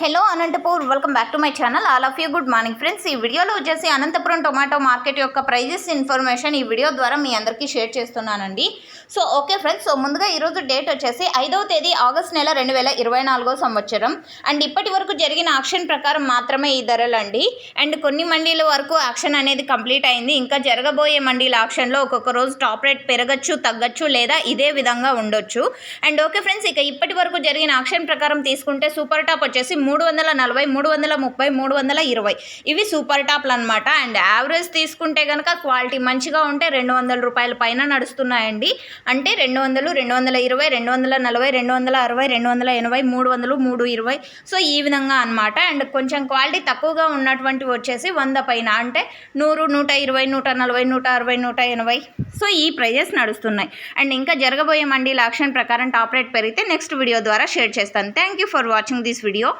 Hello Anantapur welcome back to my channel all of you good morning friends ఈ వీడియోలో వచ్చేసి Anantapuram tomato market యొక్క prices information ఈ video ద్వారా మీ అందరికీ షేర్ చేస్తున్నానండి. సో ఓకే ఫ్రెండ్స్ సో ముందుగా ఈరోజు డేట్ వచ్చేసి ఐదవ తేదీ ఆగస్ట్ నెల రెండు వేల ఇరవై నాలుగో సంవత్సరం. అండ్ ఇప్పటి వరకు జరిగిన యాక్షన్ ప్రకారం మాత్రమే ఈ ధరలండి. అండ్ కొన్ని మండీల వరకు యాక్షన్ అనేది కంప్లీట్ అయింది. ఇంకా జరగబోయే మండీల యాక్షన్లో ఒక్కొక్క రోజు టాప్ రేట్ పెరగచ్చు తగ్గచ్చు లేదా ఇదే విధంగా ఉండొచ్చు. అండ్ ఓకే ఫ్రెండ్స్ ఇక ఇప్పటి వరకు జరిగిన యాక్షన్ ప్రకారం తీసుకుంటే సూపర్ టాప్ వచ్చేసి మూడు వందల నలభై మూడు వందల ముప్పై మూడు వందల ఇరవై. ఇవి సూపర్ టాప్లు అనమాట అండ్ యావరేజ్ తీసుకుంటే కనుక క్వాలిటీ మంచిగా ఉంటే రెండు వందల రూపాయల పైన నడుస్తున్నాయండి. అంటే రెండు వందలు రెండు వందల ఇరవై రెండు వందల నలభై రెండు వందల అరవై రెండు వందల ఎనభై మూడు వందలు మూడు ఇరవై. సో ఈ విధంగా అనమాట అండ్ కొంచెం క్వాలిటీ తక్కువగా ఉన్నటువంటివి వచ్చేసి వంద పైన. అంటే నూరు నూట ఇరవై నూట నలభై నూట అరవై నూట ఎనభై. సో ఈ ప్రైజెస్ నడుస్తున్నాయి. అండ్ ఇంకా జరగబోయే మండీల యాక్షన్ ప్రకారం టాప్ రేట్ పెరిగితే నెక్స్ట్ వీడియో ద్వారా షేర్ చేస్తాను. Thank you for watching this video.